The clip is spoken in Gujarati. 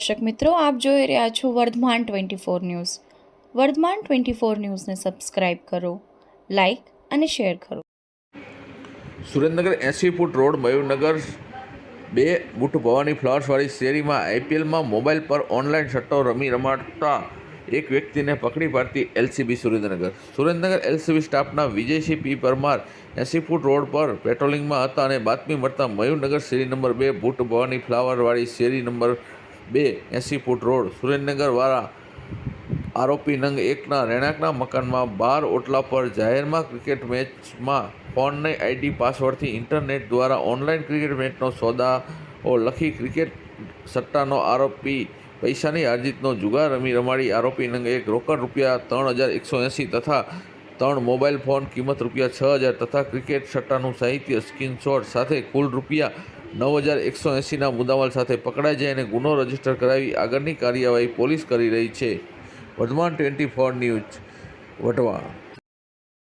દર્શક મિત્રો, આપ જોઈ રહ્યા છો Vardhman twenty four news. Vardhman twenty four ન્યૂઝને સબસ્ક્રાઇબ કરો, લાઇક અને શેર કરો. સુરેન્દ્રનગર એંસી ફૂટ રોડ, મયુરનગર બે બુટ ભવાની ફ્લાવર્સવાળી શેરીમાં આઈપીએલમાં મોબાઈલ પર ઓનલાઈન સટ્ટો રમી રમાડતા એક વ્યક્તિને પકડી પાડતી એલસીબી સુરેન્દ્રનગર. સુરેન્દ્રનગર એલસીબી સ્ટાફના વિજયસિંહ પી. પરમાર એંસી ફૂટ રોડ પર પેટ્રોલિંગમાં હતા અને બાતમી મળતા મયુરનગર શેરી નંબર બે બુટ ભવાની ફ્લાવરવાળી શેરી નંબર બે એંસી ફૂટ રોડ, સુરેન્દ્રનગરવાળા આરોપી નંગ એકના રહેણાંકના મકાનમાં બાર ઓટલા પર જાહેરમાં ક્રિકેટ મેચમાં ફોનની આઈડી, પાસવર્ડથી ઇન્ટરનેટ દ્વારા ઓનલાઈન ક્રિકેટ મેચનો સોદાઓ લખી ક્રિકેટ સટ્ટાનો આરોપી પૈસાની અરજીતનો જુગાર રમી રમાડી આરોપી નંગ એક રોકડ રૂપિયા ત્રણ હજાર એકસો એંસી તથા ત્રણ મોબાઈલ ફોન, કિંમત રૂપિયા છ હજાર તથા ક્રિકેટ સટ્ટાનું સાહિત્ય સ્ક્રીનશોટ સાથે કુલ રૂપિયા નવ હજાર એકસો એંસીના મુદ્દામાલ સાથે પકડાઈ જાય અને ગુનો રજિસ્ટર કરાવી આગળની કાર્યવાહી પોલીસ કરી રહી છે. Vardhman twenty four news વઢવા